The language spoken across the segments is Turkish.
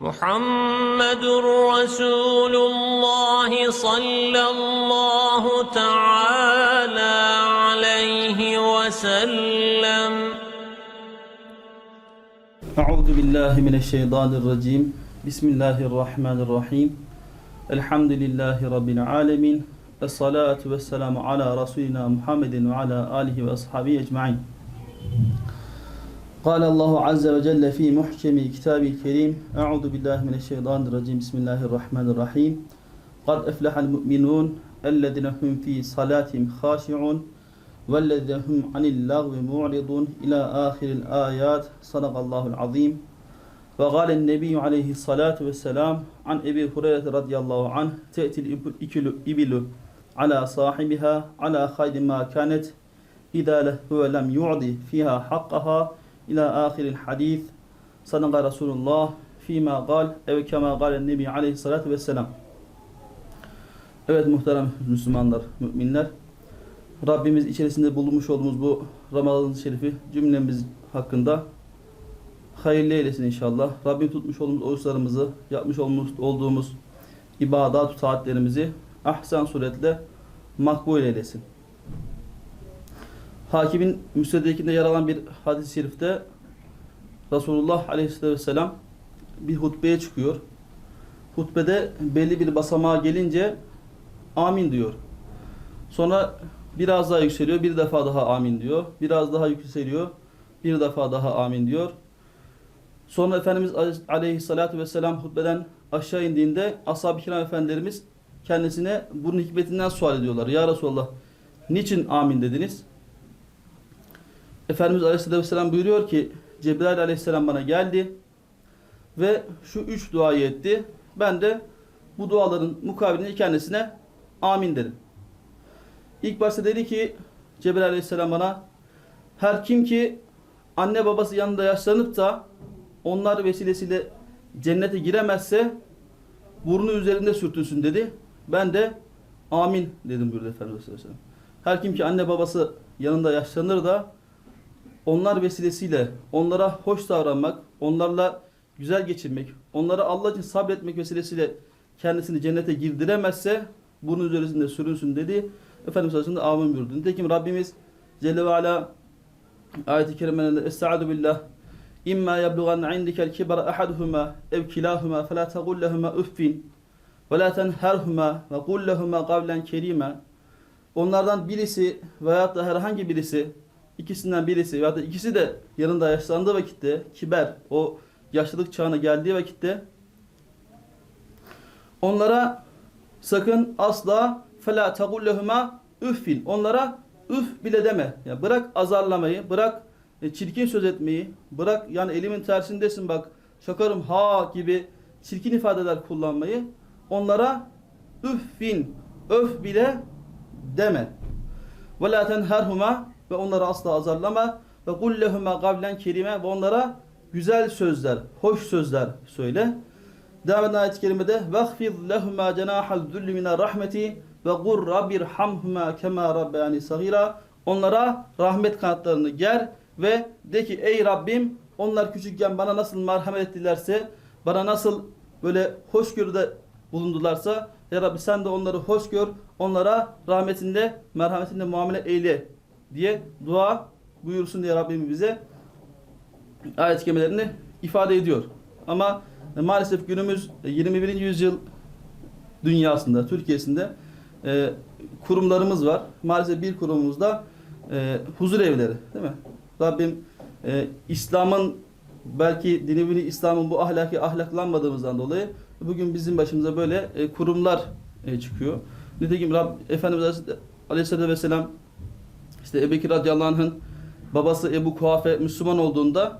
محمد رسول الله صلى الله تعالى عليه وسلم. أعوذ بالله من الشيطان الرجيم. بسم الله الرحمن الرحيم. الحمد لله رب العالمين. الصلاة والسلام على رسولنا محمد وعلى آله وأصحابه أجمعين. قال الله عز وجل في محكم كتابه الكريم أعوذ بالله من الشيطان الرجيم. بسم الله الرحمن الرحيم. قد أفلح المؤمنون الذين هم في صلاتهم خاشعون والذين هم عن اللغو معرضون. إلى آخر الآيات صدق الله العظيم. وقال النبي عليه الصلاة والسلام عن أبي هريرة رضي الله عنه تأتي الإبل على صاحبها على خير ما كانت إذا له لم يعطي فيها حقها ila ahiril hadis. Sadaka Resulullah fîmâ gal ev kemâ galen nebi aleyhissalatu vesselam. Evet muhterem Müslümanlar, müminler. Rabbimiz içerisinde bulunmuş olduğumuz bu Ramazan-ı Şerif'i cümlemiz hakkında hayırlı eylesin inşallah. Rabbim tutmuş olduğumuz oruçlarımızı, yapmış olduğumuz, olduğumuz ibadat saatlerimizi ahsen suretle makbul eylesin. Hakimin müstedrekinde yer alan bir hadis-i şerifte Resulullah Aleyhisselatü Vesselam bir hutbeye çıkıyor. Hutbede belli bir basamağa gelince amin diyor. Sonra biraz daha yükseliyor, bir defa daha amin diyor. Biraz daha yükseliyor, bir defa daha amin diyor. Sonra Efendimiz Aleyhisselatü Vesselam hutbeden aşağı indiğinde ashab-ı kiram efendilerimiz kendisine bunun hikmetinden sual ediyorlar. Ya Resulallah niçin amin dediniz? Efendimiz Aleyhisselatü Vesselam buyuruyor ki Cebrail Aleyhisselam bana geldi ve şu üç duayı etti. Ben de bu duaların mukabilinde kendisine amin dedim. İlk başta dedi ki Cebrail Aleyhisselam bana her kim ki anne babası yanında yaşlanıp da onlar vesilesiyle cennete giremezse burnu üzerinde sürtünsün dedi. Ben de amin dedim buyurdu Efendimiz Aleyhisselam. Her kim ki anne babası yanında yaşlanır da onlar vesilesiyle onlara hoş davranmak, onlarla güzel geçirmek, onlara Allah için sabretmek vesilesiyle kendisini cennete girdiremezse bunun üzerinde sürünsün dedi. Efendimiz Aleyhisselam da amin buyurdu. Nitekim Rabbimiz Celle ve Ala ayet-i kerimelerinde Estaizu billah İmma yablughan indikel kibara ahaduhuma ev kilahuma fe la tegul lehuma uffin ve la tenherhuma ve kul lehuma kavlen kerima Onlardan birisi veyahut da herhangi birisi ikisinden birisi veyahut da ikisi de yanında yaşlandığı vakitte kiber o yaşlılık çağına geldiği vakitte onlara sakın asla fela tagullehuma üffin onlara üf bile deme. Yani bırak azarlamayı, bırak e, çirkin söz etmeyi, bırak yani elimin tersindesin bak şakarım ha gibi çirkin ifadeler kullanmayı onlara üffin öf bile deme. Ve la tenherhuma ve onları asla azarlama ve kul lehuma kavlen kerime ve onlara güzel sözler, hoş sözler söyle. Devam eden ayet-i kerimede وَخْفِضْ لَهُمَا جَنَاحَ الذُّلِّ مِنَ الرَّحْمَةِ وَقُرْ رَبِّ رْحَمْهُمَا كَمَا رَبَّيَانِ صَغِيرًا Onlara rahmet kanatlarını ger ve de ki ey Rabbim onlar küçükken bana nasıl merhamet ettilerse, bana nasıl böyle hoşgörüde bulundularsa ya Rabbi sen de onları hoş gör, onlara rahmetinde, merhametinde muamele eyle diye dua buyursun diye Rabbim bize ayet kelimelerini ifade ediyor. Ama maalesef günümüz 21. yüzyıl dünyasında, Türkiye'sinde e, kurumlarımız var. Maalesef bir kurumumuzda e, huzur evleri, değil mi? Rabbim e, İslam'ın belki dinimini İslam'ın bu ahlaki ahlaklanmadığımızdan dolayı bugün bizim başımıza böyle e, kurumlar e, çıkıyor. Nitekim Rab, Efendimiz Aleyhisselatü Vesselam işte Ebu Bekir radıyallahu anh'ın babası Ebu Kuhafe Müslüman olduğunda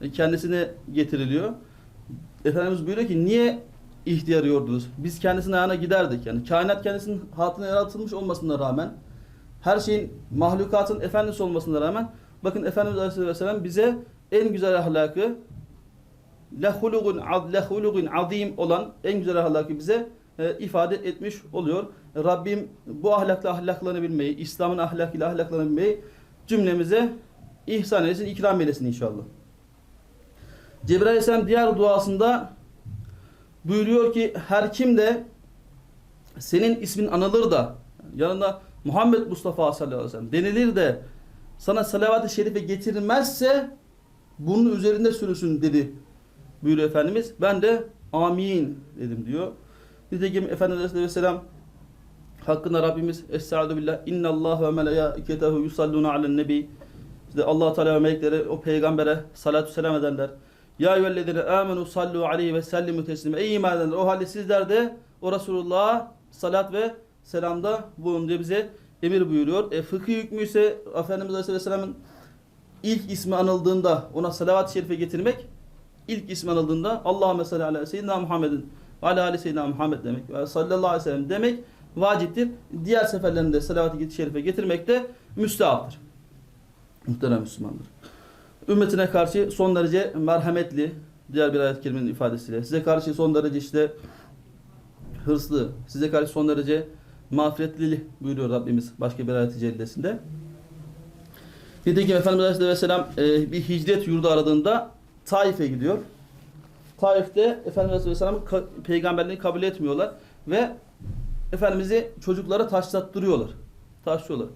e, kendisine getiriliyor. Efendimiz buyuruyor ki niye ihtiyar yordunuz? Biz kendisinin ayağına giderdik. Yani kainat kendisinin hatına yaratılmış olmasına rağmen her şeyin mahlukatın efendisi olmasına rağmen bakın Efendimiz Aleyhisselatü Vesselam bize en güzel ahlakı lehulugun azim olan en güzel ahlakı bize e, ifade etmiş oluyor. Rabbim bu ahlakla ahlaklanabilmeyi, İslam'ın ahlakıyla ahlaklanabilmeyi cümlemize ihsan eylesin, ikram eylesin inşallah. Cebrail Aleyhisselam diğer duasında buyuruyor ki her kim de senin ismin anılır da yanında Muhammed Mustafa sallallahu aleyhi ve sellem denilir de sana salavat-ı şerife getirilmezse bunun üzerinde sürüsün dedi buyuruyor Efendimiz. Ben de amin dedim diyor. Nitekim Efendimiz Aleyhisselam hakkında Rabbimiz Estaizu billah inna Allah ve melaiketehu yusalluna alen nebi işte Allah Teala ve melekleri o peygambere salatu selam ederler. Ya eyyühellezine amenu sallu aleyhi ve sellimu teslime. Ey iman edenler o halde sizler de o Resulullah'a salat ve selamda bulun diye bize emir buyuruyor. E, fıkıh hükmü ise Efendimiz Aleyhisselam'ın ilk ismi anıldığında ona salavat-ı şerife getirmek ilk ismi anıldığında Allahümme salli ala seyyidina Muhammedin ala ali seyyidina Muhammed demek ve sallallahu aleyhi ve sellem demek vaciptir. Diğer seferlerinde salavat-ı şerife getirmek de müstahaptır. Muhterem Müslümanlar. Ümmetine karşı son derece merhametli, diğer bir ayet kelimenin ifadesiyle. Size karşı son derece işte hırslı, size karşı son derece mağfiretli buyuruyor Rabbimiz başka bir ayet-i cellesinde. Nitekim Efendimiz Aleyhisselam e, bir hicret yurdu aradığında Taif'e gidiyor. Taif'te Efendimiz Aleyhisselam'ın peygamberliğini kabul etmiyorlar ve Efendimiz'i çocuklara taşlattırıyorlar. Taşlıyorlar.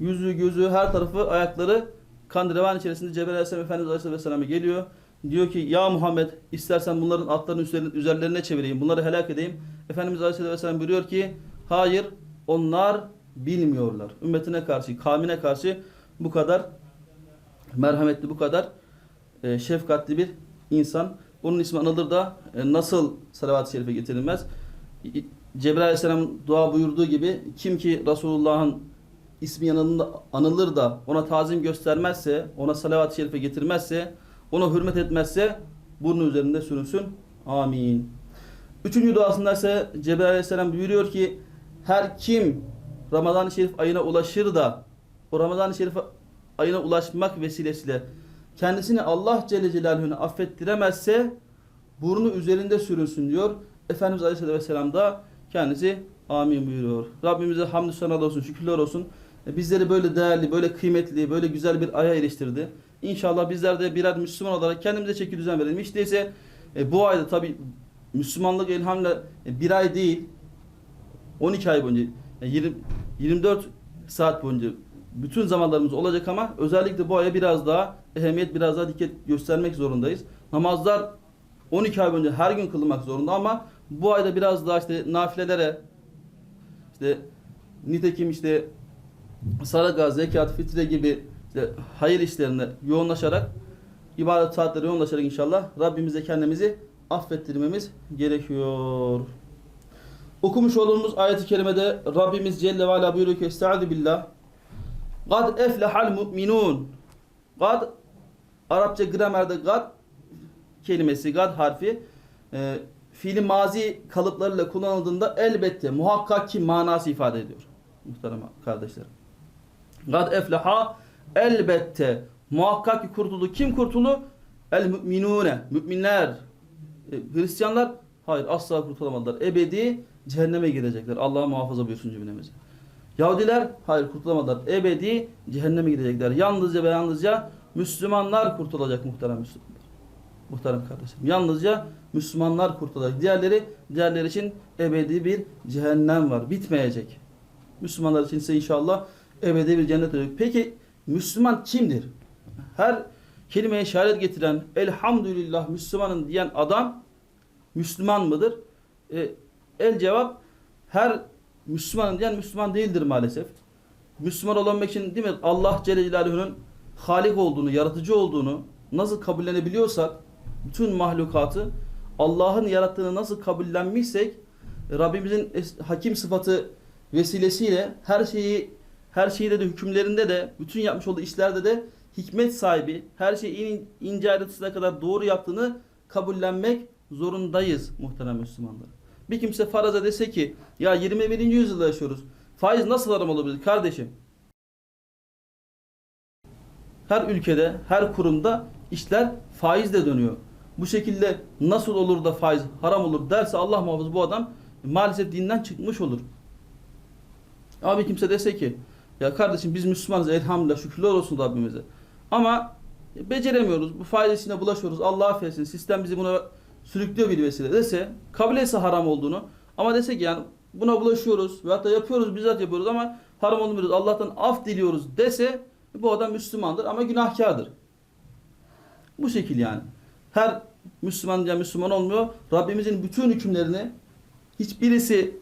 Yüzü, gözü, her tarafı, ayakları kan revan içerisinde Cebrail Aleyhisselam Efendimiz Aleyhisselam'a geliyor. Diyor ki ya Muhammed istersen bunların atlarını üzerlerine, üzerlerine çevireyim. Bunları helak edeyim. Efendimiz Aleyhisselam buyuruyor ki hayır onlar bilmiyorlar. Ümmetine karşı, kavmine karşı bu kadar merhametli, bu kadar e, şefkatli bir insan. Onun ismi anılır da e, nasıl salavat-ı şerife getirilmez? Cebrail Aleyhisselam dua buyurduğu gibi kim ki Resulullah'ın ismi yanında anılır da ona tazim göstermezse, ona salavat-ı şerife getirmezse, ona hürmet etmezse bunun üzerinde sürünsün. Amin. Üçüncü duasında ise Cebrail Aleyhisselam buyuruyor ki her kim Ramazan-ı Şerif ayına ulaşır da o Ramazan-ı Şerif ayına ulaşmak vesilesiyle kendisini Allah Celle Celaluhu'nu affettiremezse burnu üzerinde sürünsün diyor. Efendimiz Aleyhisselam da kendisi amin buyuruyor. Rabbimize hamdü senalar olsun, şükürler olsun. E, Bizleri böyle değerli, böyle kıymetli, böyle güzel bir aya eriştirdi. İnşallah bizler de birer Müslüman olarak kendimize çeki düzen verelim. Hiç değilse e, bu ayda tabi Müslümanlık elhamdülillah e, bir ay değil, 12 ay boyunca, e, 20, 24 saat boyunca bütün zamanlarımız olacak ama özellikle bu aya biraz daha ehemmiyet, biraz daha dikkat göstermek zorundayız. Namazlar 12 ay boyunca her gün kılınmak zorunda ama bu ayda biraz daha işte nafilelere, işte nitekim işte sadaka, zekat, fitre gibi işte hayır işlerine yoğunlaşarak, ibadet saatleri yoğunlaşarak inşallah Rabbimize kendimizi affettirmemiz gerekiyor. Okumuş olduğumuz ayet-i kerimede Rabbimiz Celle ve Ala buyuruyor ki Estaizu billah Kad eflehal mu'minun Kad Arapça gramerde gad kelimesi, gad harfi e, fiili mazi kalıplarıyla kullanıldığında elbette muhakkak ki manası ifade ediyor. Muhterem kardeşlerim. Gad efleha elbette muhakkak ki kurtuldu. Kim kurtuldu? El müminune. Müminler. E, Hristiyanlar hayır asla kurtulamadılar. Ebedi cehenneme girecekler. Allah muhafaza buyursun cümlemizi. Yahudiler hayır kurtulamadılar. Ebedi cehenneme gidecekler. Yalnızca ve yalnızca Müslümanlar kurtulacak muhterem Müslümanlar. Muhterem kardeşim. Yalnızca Müslümanlar kurtulacak. Diğerleri diğerleri için ebedi bir cehennem var. Bitmeyecek. Müslümanlar için ise inşallah ebedi bir cennet olacak. Peki Müslüman kimdir? Her kelimeye şehadet getiren elhamdülillah Müslümanın diyen adam Müslüman mıdır? E, el cevap her Müslümanın diyen Müslüman değildir maalesef. Müslüman olabilmek için değil mi? Allah Celle Celaluhu'nun halik olduğunu, yaratıcı olduğunu nasıl kabullenebiliyorsak bütün mahlukatı Allah'ın yarattığını nasıl kabullenmişsek Rabbimizin hakim sıfatı vesilesiyle her şeyi her şeyde de hükümlerinde de bütün yapmış olduğu işlerde de hikmet sahibi her şeyi in, ince ayrıntısına kadar doğru yaptığını kabullenmek zorundayız muhterem Müslümanlar. Bir kimse faraza dese ki ya 21. yüzyılda yaşıyoruz. Faiz nasıl haram olabilir kardeşim? Her ülkede, her kurumda işler faizle dönüyor. Bu şekilde nasıl olur da faiz haram olur derse Allah muhafız bu adam maalesef dinden çıkmış olur. Abi kimse dese ki ya kardeşim biz Müslümanız elhamdülillah şükürler olsun Rabbimize. Ama beceremiyoruz. Bu faiz işine bulaşıyoruz. Allah affetsin. Sistem bizi buna sürüklüyor bir vesile dese, kabul etse haram olduğunu ama dese ki yani buna bulaşıyoruz veyahut da yapıyoruz, bizzat yapıyoruz ama haram olduğunu biliyoruz, Allah'tan af diliyoruz dese bu adam Müslümandır ama günahkardır. Bu şekil yani. Her Müslüman ya Müslüman olmuyor. Rabbimizin bütün hükümlerini hiçbirisi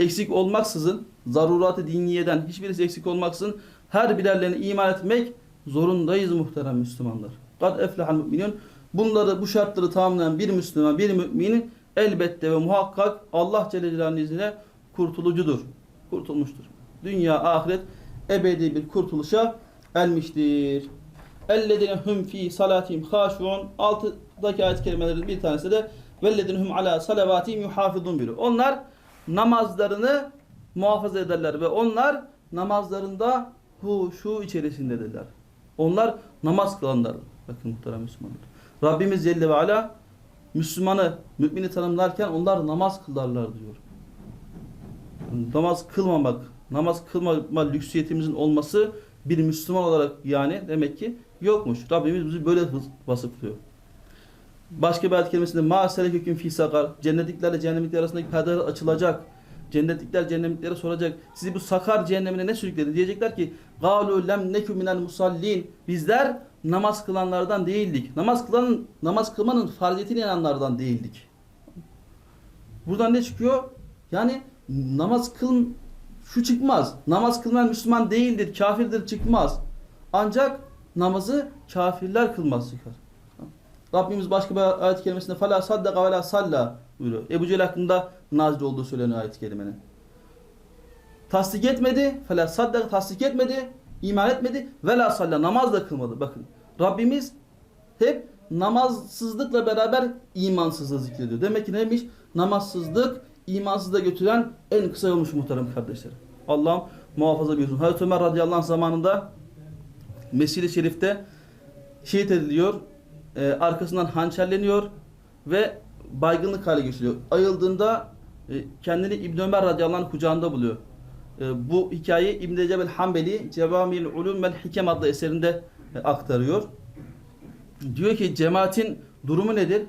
eksik olmaksızın, zarurat-ı diniyeden hiçbirisi eksik olmaksızın her birerlerine iman etmek zorundayız muhterem Müslümanlar. Kad eflehal müminun. Bunları, bu şartları tamamlayan bir Müslüman, bir müminin elbette ve muhakkak Allah Celle Celaluhu'nun izniyle kurtulucudur. Kurtulmuştur. Dünya, ahiret ebedi bir kurtuluşa ermiştir. Ellezine hum fi salatihim haşuun. Altıdaki ayet kelimelerin bir tanesi de vellezine hum ala salavatihim yuhafizun biri. Onlar namazlarını muhafaza ederler ve onlar namazlarında hu şu içerisindedirler. Onlar namaz kılanlar. Bakın muhterem Müslümanlar. Rabbimiz Celle ve Ala Müslümanı, mümini tanımlarken onlar namaz kılarlar diyor. Namaz kılmamak, namaz kılmama lüksiyetimizin olması bir Müslüman olarak yani demek ki yokmuş. Rabbimiz bizi böyle vasıflıyor. Başka bir ayet kelimesinde ma seleküküm fi sakar. Cennetliklerle cehennemlikler arasındaki perdeler açılacak. Cennetlikler cehennemliklere soracak. Sizi bu sakar cehennemine ne sürükledi? Diyecekler ki galu lem nekü minel musallin. Bizler namaz kılanlardan değildik. Namaz kılanın namaz kılmanın farziyetine inananlardan değildik. Buradan ne çıkıyor? Yani namaz kıl şu çıkmaz. Namaz kılmayan Müslüman değildir, kafirdir çıkmaz. Ancak namazı kafirler kılmaz çıkar. Rabbimiz başka bir ayet kelimesinde fala saddaka ve la salla buyuruyor. Ebu Cehil hakkında nazil olduğu söyleniyor ayet kelimenin. Tasdik etmedi, fela saddaka tasdik etmedi, iman etmedi ve la salla namaz da kılmadı. Bakın Rabbimiz hep namazsızlıkla beraber imansızlığı zikrediyor. Demek ki neymiş? Namazsızlık imansızlığa götüren en kısa yolmuş muhterem kardeşlerim. Allah'ım muhafaza buyursun. Hazreti Ömer radıyallahu anh zamanında Mescid-i Şerif'te şehit ediliyor. Ee, arkasından hançerleniyor ve baygınlık hale geçiriyor. Ayıldığında e, kendini İbn Ömer radıyallahu anh kucağında buluyor. E, bu hikayeyi İbn Cebel Hanbeli Cevamil Ulum vel Hikem adlı eserinde e, aktarıyor. Diyor ki cemaatin durumu nedir?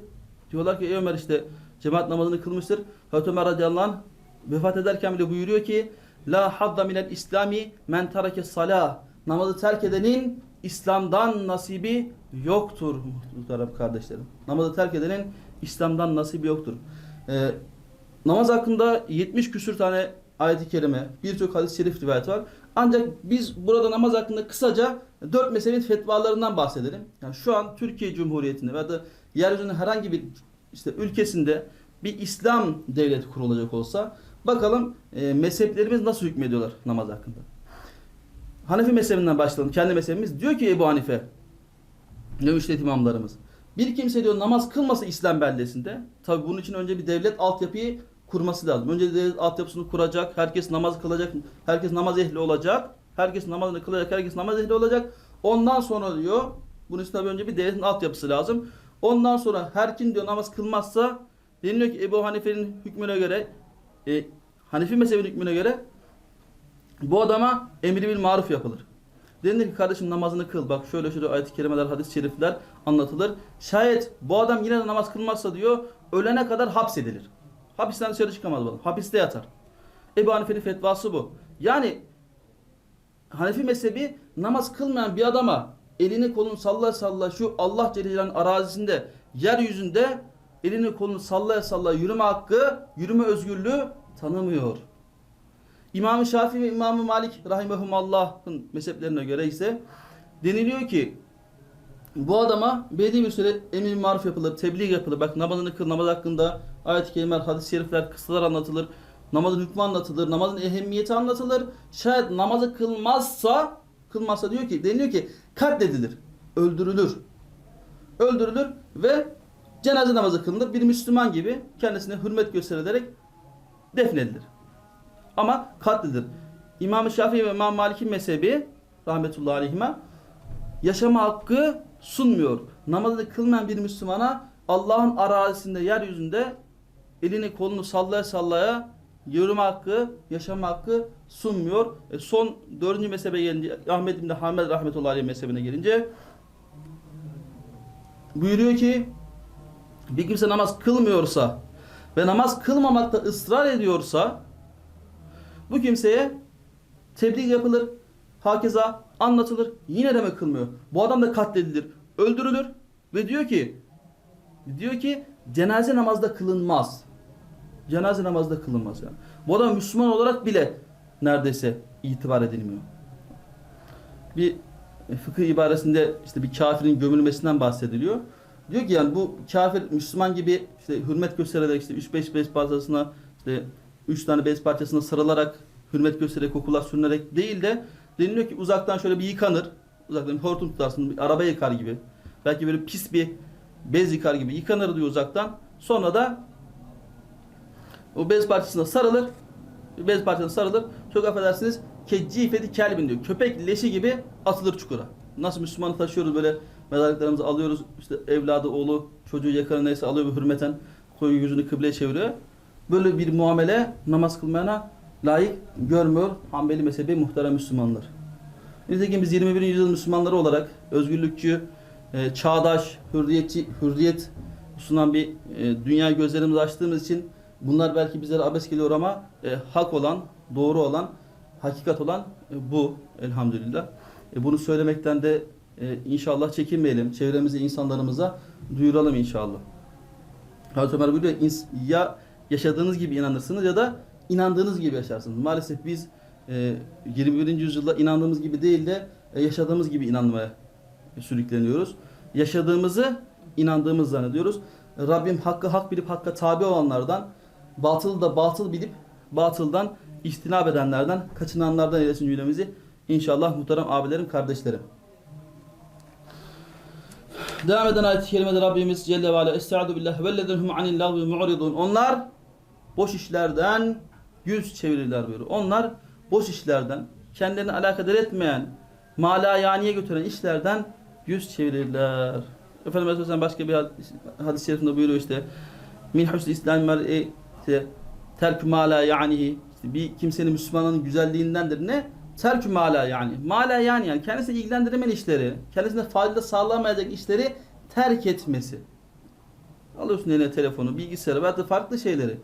Diyorlar ki Ömer işte cemaat namazını kılmıştır. Hazreti Ömer radıyallahu anh vefat ederken bile buyuruyor ki La hadda minel islami men tereke salah. Namazı terk edenin İslam'dan nasibi yoktur muhterem kardeşlerim. Namazı terk edenin İslam'dan nasibi yoktur. Ee, namaz hakkında 70 küsür tane ayet-i kerime, birçok hadis-i şerif rivayet var. Ancak biz burada namaz hakkında kısaca dört mezhebin fetvalarından bahsedelim. Yani şu an Türkiye Cumhuriyeti'nde veya da yeryüzünün herhangi bir işte ülkesinde bir İslam devleti kurulacak olsa bakalım e, mezheplerimiz nasıl hükmediyorlar namaz hakkında. Hanefi mezhebinden başlayalım. Kendi mezhebimiz diyor ki Ebu Hanife ne müştehit imamlarımız. Bir kimse diyor namaz kılması İslam beldesinde. Tabi bunun için önce bir devlet altyapıyı kurması lazım. Önce devlet altyapısını kuracak. Herkes namaz kılacak. Herkes namaz ehli olacak. Herkes namazını kılacak. Herkes namaz ehli olacak. Ondan sonra diyor bunun için tabi önce bir devletin altyapısı lazım. Ondan sonra her kim diyor namaz kılmazsa deniliyor ki Ebu Hanife'nin hükmüne göre e, Hanefi mezhebinin hükmüne göre bu adama emri bil maruf yapılır. Denilir ki kardeşim namazını kıl. Bak şöyle şöyle ayet-i kerimeler, hadis-i şerifler anlatılır. Şayet bu adam yine de namaz kılmazsa diyor ölene kadar hapsedilir. Hapisten dışarı çıkamaz bu adam. Hapiste yatar. Ebu Hanife'nin fetvası bu. Yani Hanefi mezhebi namaz kılmayan bir adama elini kolunu sallaya sallaya şu Allah Celle arazisinde yeryüzünde elini kolunu sallaya sallaya yürüme hakkı, yürüme özgürlüğü tanımıyor. İmam-ı Şafii ve İmam-ı Malik rahimehumallah'ın mezheplerine göre ise deniliyor ki bu adama belli bir süre emir maruf yapılır, tebliğ yapılır. Bak namazını kıl, namaz hakkında ayet-i kerimeler, hadis-i şerifler, kıssalar anlatılır. Namazın hükmü anlatılır, namazın ehemmiyeti anlatılır. Şayet namazı kılmazsa, kılmazsa diyor ki, deniliyor ki katledilir, öldürülür. Öldürülür ve cenaze namazı kılınır. Bir Müslüman gibi kendisine hürmet gösterilerek defnedilir. Ama katledilir. İmam-ı Şafii ve İmam Malik'in mezhebi rahmetullahi aleyhime yaşama hakkı sunmuyor. Namazını kılmayan bir Müslümana Allah'ın arazisinde, yeryüzünde elini kolunu sallaya sallaya yürüme hakkı, yaşama hakkı sunmuyor. E son dördüncü mezhebe gelince Ahmet İbni Hamed rahmetullahi aleyh mezhebine gelince buyuruyor ki bir kimse namaz kılmıyorsa ve namaz kılmamakta ısrar ediyorsa bu kimseye tebliğ yapılır, hakeza anlatılır. Yine de mi kılmıyor? Bu adam da katledilir, öldürülür ve diyor ki diyor ki cenaze namazda kılınmaz. Cenaze namazda kılınmaz yani. Bu adam Müslüman olarak bile neredeyse itibar edilmiyor. Bir fıkıh ibaresinde işte bir kafirin gömülmesinden bahsediliyor. Diyor ki yani bu kafir Müslüman gibi işte hürmet göstererek işte 3-5 bez parçasına işte 3 tane bez parçasına sarılarak hürmet göstererek kokular sürünerek değil de deniliyor ki uzaktan şöyle bir yıkanır. Uzaktan bir hortum tutarsın bir araba yıkar gibi. Belki böyle pis bir bez yıkar gibi yıkanır diyor uzaktan. Sonra da o bez parçasına sarılır. Bez parçasına sarılır. Çok affedersiniz. Keccifeti kelbin diyor. Köpek leşi gibi atılır çukura. Nasıl Müslümanı taşıyoruz böyle mezarlıklarımızı alıyoruz. İşte evladı, oğlu, çocuğu yakanı neyse alıyor bir hürmeten koyuyor yüzünü kıbleye çeviriyor. Böyle bir muamele namaz kılmayana layık görmüyor Hanbeli mezhebi muhterem Müslümanlar. Nitekim biz 21. yüzyıl Müslümanları olarak özgürlükçü, e, çağdaş, hürriyetçi, hürriyet sunan bir e, dünya gözlerimizi açtığımız için bunlar belki bizlere abes geliyor ama e, hak olan, doğru olan, hakikat olan e, bu elhamdülillah. E, bunu söylemekten de e, inşallah çekinmeyelim. Çevremize, insanlarımıza duyuralım inşallah. Hazreti Ömer buyuruyor "İns- ya yaşadığınız gibi inanırsınız ya da inandığınız gibi yaşarsınız. Maalesef biz e, 21. yüzyılda inandığımız gibi değil de e, yaşadığımız gibi inanmaya sürükleniyoruz. Yaşadığımızı inandığımız zannediyoruz. Rabbim hakkı hak bilip hakka tabi olanlardan, batılı da batıl bilip batıldan içtinab edenlerden, kaçınanlardan eylesin cümlemizi. İnşallah muhterem abilerim, kardeşlerim. Devam eden ayet-i kerimede Rabbimiz Celle ve Ala Estaizu billah vellezinhum anil lagvi mu'ridun. Onlar boş işlerden yüz çevirirler buyuruyor. Onlar boş işlerden, kendilerini alakadar etmeyen, mala yaniye götüren işlerden yüz çevirirler. Efendimiz Aleyhisselam başka bir hadis- hadis-i şerifinde buyuruyor işte min husn İslam mer'i işte terkü mala yanihi işte bir kimsenin Müslümanın güzelliğindendir ne? Terkü mala yani. Mala yani yani kendisini ilgilendiremeyen işleri, kendisine fayda sağlamayacak işleri terk etmesi. Alıyorsun eline telefonu, bilgisayarı da farklı şeyleri.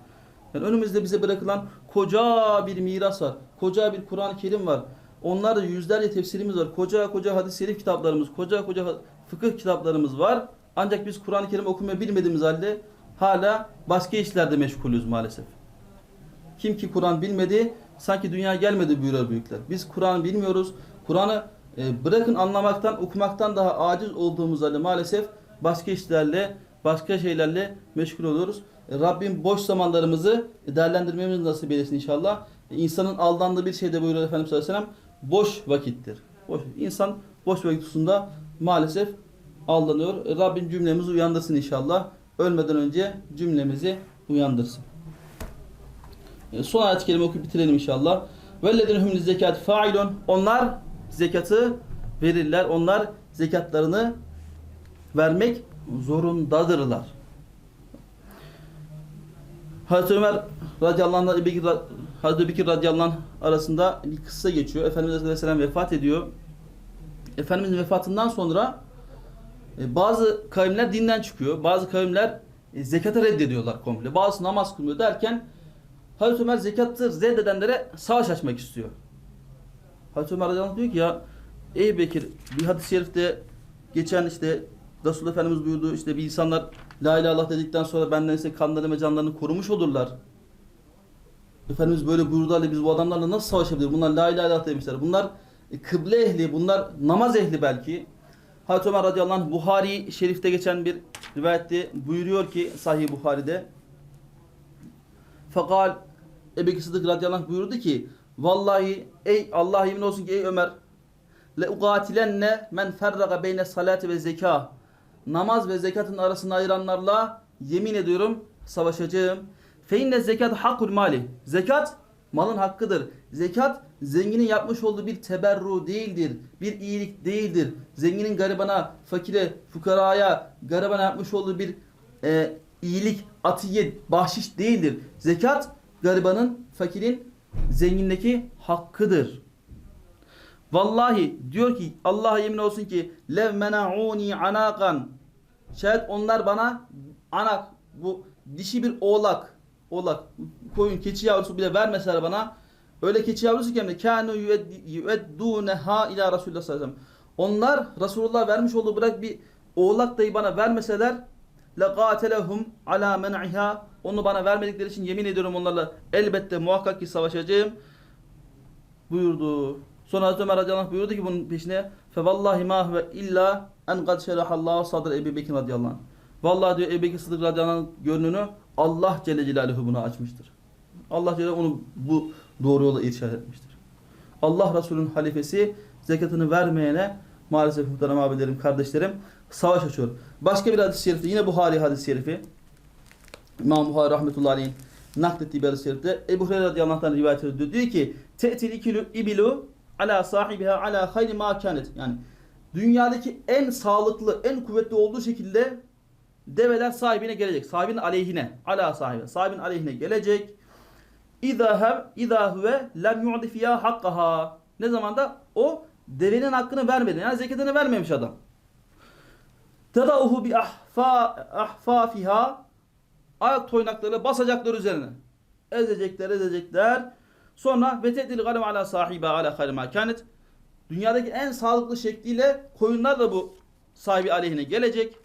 Yani önümüzde bize bırakılan koca bir miras var. Koca bir Kur'an-ı Kerim var. Onlarda yüzlerce tefsirimiz var. Koca koca hadis-i şerif kitaplarımız, koca koca fıkıh kitaplarımız var. Ancak biz Kur'an-ı Kerim okumayı bilmediğimiz halde hala başka işlerde meşgulüz maalesef. Kim ki Kur'an bilmedi, sanki dünya gelmedi buyuruyor büyükler. Biz Kur'an'ı bilmiyoruz. Kur'an'ı e, bırakın anlamaktan, okumaktan daha aciz olduğumuz halde maalesef başka işlerle, başka şeylerle meşgul oluyoruz. E, Rabbim boş zamanlarımızı değerlendirmemizi nasip eylesin inşallah. E, insanın aldandığı bir şey de buyuruyor Efendimiz sallallahu. Boş vakittir. Boş. İnsan boş vakit hususunda maalesef aldanıyor. E, Rabbim cümlemizi uyandırsın inşallah Ölmeden önce cümlemizi uyandırsın. E, Son ayet-i kerime okuyup bitirelim inşallah. وَالَّذِينَ هُمْ لِزَّكَاتِ فَاعِلٌ Onlar zekatı verirler. Onlar zekatlarını vermek zorundadırlar. Hazreti Ömer radıyallahu anh, Ebu Bekir, Hazreti Bekir radıyallahu anh arasında bir kıssa geçiyor. Efendimiz aleyhisselam vefat ediyor. Efendimizin vefatından sonra e, bazı kavimler dinden çıkıyor. Bazı kavimler e, zekatı reddediyorlar komple. Bazısı namaz kılmıyor derken Hazreti Ömer zekatı reddedenlere savaş açmak istiyor. Hazreti Ömer radıyallahu diyor ki ya ey Bekir bir hadis-i şerifte geçen işte Resulullah Efendimiz buyurdu işte bir insanlar La ilahe illallah dedikten sonra benden ise kanlarını ve canlarını korumuş olurlar. Efendimiz böyle buyurdu halde biz bu adamlarla nasıl savaşabiliriz? Bunlar la ilahe illallah demişler. Bunlar e, kıble ehli, bunlar namaz ehli belki. Hazreti Ömer radıyallahu anh Buhari şerifte geçen bir rivayette buyuruyor ki Sahih Buhari'de Fakal Ebu Sıddık radıyallahu anh buyurdu ki Vallahi ey Allah yemin olsun ki ey Ömer le ugatilenne men ferraga beyne salati ve zeka namaz ve zekatın arasını ayıranlarla yemin ediyorum savaşacağım. Fe inne zekat hakul mali. Zekat malın hakkıdır. Zekat zenginin yapmış olduğu bir teberru değildir. Bir iyilik değildir. Zenginin garibana, fakire, fukaraya, garibana yapmış olduğu bir e, iyilik, atiye, bahşiş değildir. Zekat garibanın, fakirin zengindeki hakkıdır. Vallahi diyor ki Allah'a yemin olsun ki lev mena'uni anakan şayet onlar bana anak bu dişi bir oğlak oğlak koyun keçi yavrusu bile vermeseler bana öyle keçi yavrusu ki hem de kânu yüveddûneha ila Resulullah sallallahu aleyhi ve sellem. Onlar Resulullah vermiş olduğu bırak bir oğlak dayı bana vermeseler لَقَاتَلَهُمْ ala men'iha Onu bana vermedikleri için yemin ediyorum onlarla elbette muhakkak ki savaşacağım buyurdu. Sonra Hazreti Ömer radıyallahu anh buyurdu ki bunun peşine فَوَاللّٰهِ مَا هُوَ اِلَّا اَنْ قَدْ شَرَحَ اللّٰهُ صَدْرَ Ebu Bekir radıyallahu anh. Vallahi diyor Ebu Bekir Sıddık radıyallahu anh gönlünü Allah Celle Celaluhu buna açmıştır. Allah Celle onu bu doğru yola irşad etmiştir. Allah Resulü'nün halifesi zekatını vermeyene maalesef muhterem abilerim, kardeşlerim savaş açıyor. Başka bir hadis-i şerifte yine Buhari hadis-i şerifi İmam Buhari rahmetullahi aleyhin naklettiği bir hadis-i şerifte Ebu Hureyre radıyallahu anh'tan rivayet ediyor. Diyor ki Te'til ikilü ibilu ala sahibiha ala hayri ma. Yani dünyadaki en sağlıklı, en kuvvetli olduğu şekilde develer sahibine gelecek. Sahibinin aleyhine. Ala sahibi. Sahibinin aleyhine gelecek. İza hev İza huve lem yu'di fiyâ hakkaha. Ne zaman da o devenin hakkını vermedi. Yani zekatını vermemiş adam. Tedauhu bi ahfa ahfafiha ayak toynakları basacaklar üzerine. Ezecekler, ezecekler. Sonra ve tedil galem ala sahibi ala hayri ma kanet. Dünyadaki en sağlıklı şekliyle koyunlar da bu sahibi aleyhine gelecek.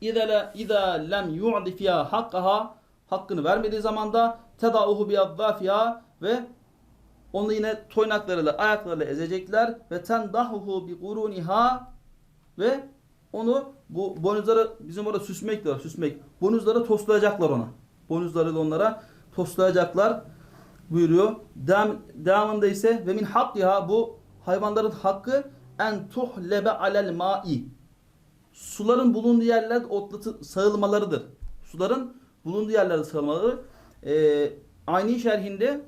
İza la iza lem yu'di fiha hakkaha hakkını vermediği zaman da tedauhu bi adzafiha ve onu yine toynaklarıyla ayaklarıyla ezecekler ve tendahuhu bi quruniha ve onu bu boynuzları bizim orada süsmek diyorlar süsmek. Boynuzları toslayacaklar ona. Boynuzlarıyla onlara toslayacaklar buyuruyor. Devam, devamında ise ve min hakkiha bu hayvanların hakkı en tuhlebe alel ma'i. Suların bulunduğu yerler otlatı sağılmalarıdır. Suların bulunduğu yerlerde sağılmaları. Ee, aynı şerhinde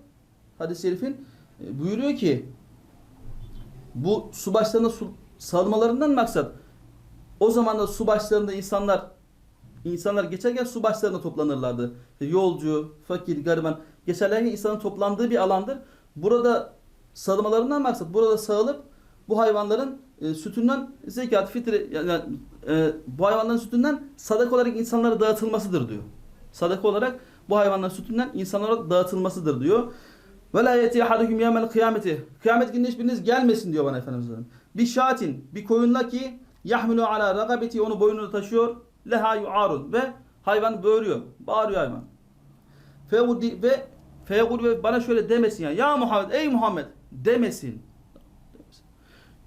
hadis-i şerifin e, buyuruyor ki bu su başlarına su sağılmalarından maksat o zaman da su başlarında insanlar insanlar geçerken su başlarına toplanırlardı. İşte yolcu, fakir, gariban geçerlerken insanın toplandığı bir alandır. Burada sağlamalarından maksat burada sağılıp bu hayvanların e, sütünden zekat, fitre yani e, bu hayvanların sütünden sadaka olarak insanlara dağıtılmasıdır diyor. Sadaka olarak bu hayvanların sütünden insanlara dağıtılmasıdır diyor. Ve la yeti ahadukum yevmel kıyameti. Kıyamet günü hiçbiriniz gelmesin diyor bana Efendimiz. Bir şatin, bir koyunla ki yahmilu ala ragabeti onu boynunda taşıyor. Leha yu'arun ve hayvan böğürüyor. Bağırıyor hayvan. Feyegul ve feyegul ve bana şöyle demesin ya. Ya Muhammed, ey Muhammed demesin.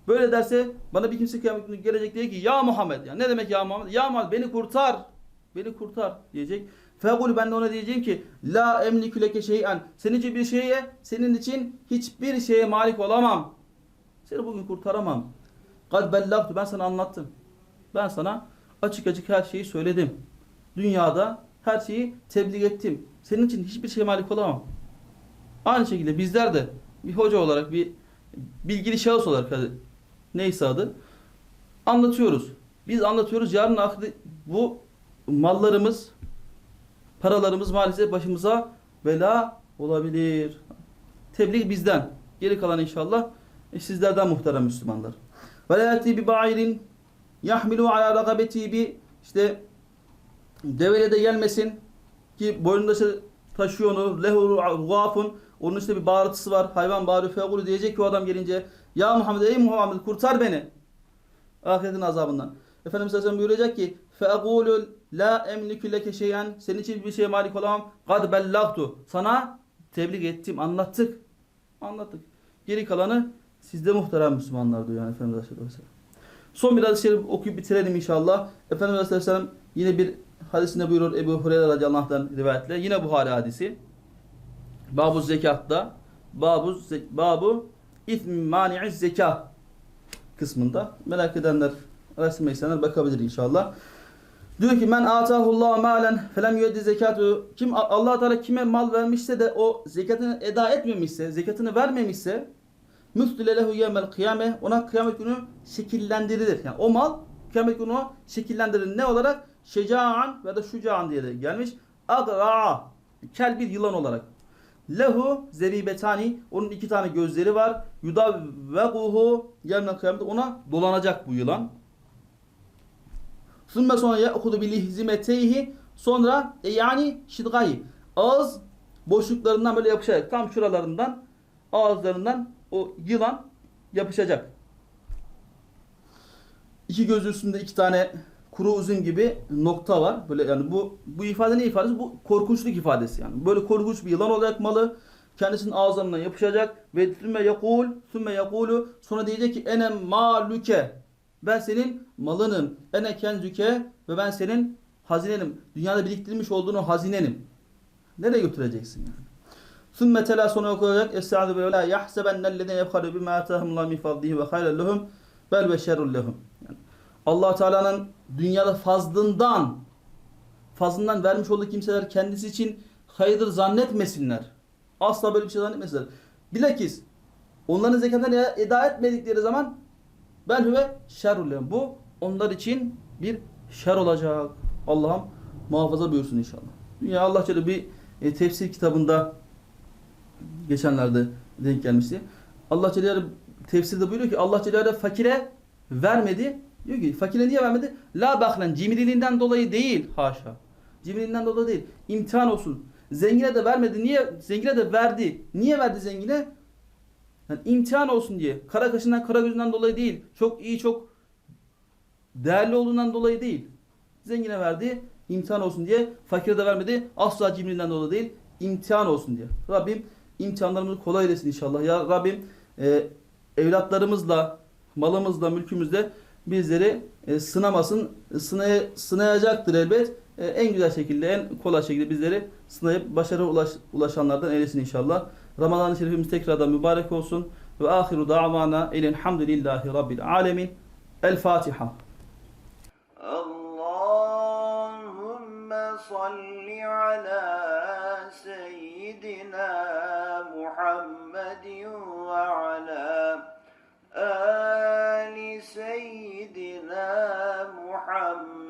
Böyle derse bana bir kimse kıyamet günü gelecek diye ki ya Muhammed ya ne demek ya Muhammed? Ya Muhammed beni kurtar. Beni kurtar diyecek. Fegul ben de ona diyeceğim ki la emliku leke şey'en. Senin için bir şeye, senin için hiçbir şeye malik olamam. Seni bugün kurtaramam. Kad bellagtu ben sana anlattım. Ben sana açık açık her şeyi söyledim. Dünyada her şeyi tebliğ ettim. Senin için hiçbir şeye malik olamam. Aynı şekilde bizler de bir hoca olarak bir bilgili şahıs olarak neyse adı anlatıyoruz. Biz anlatıyoruz. Yarın ahirette bu mallarımız paralarımız maalesef başımıza bela olabilir. Tebliğ bizden. Geri kalan inşallah e, sizlerden muhterem Müslümanlar. Ve la yati bi ba'irin yahmilu ala ragabeti bi işte devele de gelmesin ki boynunda taşıyor onu lehu gafun onun işte bir bağırtısı var. Hayvan bağırıyor. Feğulu diyecek ki o adam gelince. Ya Muhammed ey Muhammed kurtar beni. Ahiretin azabından. Efendimiz Aleyhisselam buyuracak ki fe'gulul la emliku leke şeyen senin için bir şeye malik olamam. Kad bellagtu. Sana tebliğ ettim, anlattık. Anlattık. Geri kalanı sizde muhterem Müslümanlar diyor yani Efendimiz Aleyhisselam. Son bir hadis-i şerif okuyup bitirelim inşallah. Efendimiz Aleyhisselam yine bir hadisinde buyurur Ebu Hureyre radıyallahu anh'tan rivayetle. Yine Buhari hadisi. Babu zekatta babu babu ismi mani'i zeka kısmında merak edenler araştırmak bakabilir inşallah. Diyor ki men atahullahu malen felem yueddi zekatu kim Allah Teala kime mal vermişse de o zekatını eda etmemişse, zekatını vermemişse müstile lehu kıyame ona kıyamet günü şekillendirilir. Yani o mal kıyamet günü şekillendirilir. Ne olarak? Şecaan ya da şucaan diye de gelmiş. Agra'a kel bir yılan olarak. Lehu zebibetani onun iki tane gözleri var. Yudavveguhu yevmel kıyamete ona dolanacak bu yılan. Sümme sonra ya'hudu bilihzimeteyhi sonra e yani şidgayı ağız boşluklarından böyle yapışacak. Tam şuralarından ağızlarından o yılan yapışacak. İki göz üstünde iki tane kuru uzun gibi nokta var. Böyle yani bu bu ifade ne ifadesi? Bu korkunçluk ifadesi yani. Böyle korkunç bir yılan olacak malı. Kendisinin ağızlarından yapışacak ve sümme yakul sümme yakulu sonra diyecek ki ene maluke ben senin malınım. Ene kenzüke ve ben senin hazinenim. Dünyada biriktirmiş olduğun hazinenim. Nereye götüreceksin yani? Sümme tela sonra okuyacak. Estaizu ve la yahsebennellezine yefhalu bima atahumullah min fadlihi ve hayran lehum bel ve şerrul lehum. Allah Teala'nın dünyada fazlından fazlından vermiş olduğu kimseler kendisi için hayırdır zannetmesinler. Asla böyle bir şey zannetmesinler. Bilakis onların zekatını eda etmedikleri zaman bel ve şerrul lehum. Bu onlar için bir şer olacak. Allah'ım muhafaza buyursun inşallah. Dünya Allah Celle bir e, tefsir kitabında geçenlerde denk gelmişti. Allah Celle tefsirde buyuruyor ki Allah Celle fakire vermedi. Diyor ki fakire niye vermedi? La baklen cimriliğinden dolayı değil haşa. Cimriliğinden dolayı değil. İmtihan olsun. Zengine de vermedi. Niye? Zengine de verdi. Niye verdi zengine? Yani imtihan olsun diye. Kara kaşından kara gözünden dolayı değil. Çok iyi çok değerli olduğundan dolayı değil. Zengine verdi. imtihan olsun diye. Fakire de vermedi. Asla cimriliğinden dolayı değil. imtihan olsun diye. Rabbim imtihanlarımızı kolay eylesin inşallah. Ya Rabbim e, evlatlarımızla, malımızla, mülkümüzle bizleri e, sınamasın. E, sınay, sınayacaktır elbet. E, en güzel şekilde, en kolay şekilde bizleri sınayıp başarı ulaş, ulaşanlardan eylesin inşallah. Ramazan-ı Şerifimiz tekrardan mübarek olsun. Ve ahiru davana elhamdülillahi rabbil alemin. El Fatiha. Allahümme salli ala seyyidina Muhammedin ve ala آل سيدنا محمد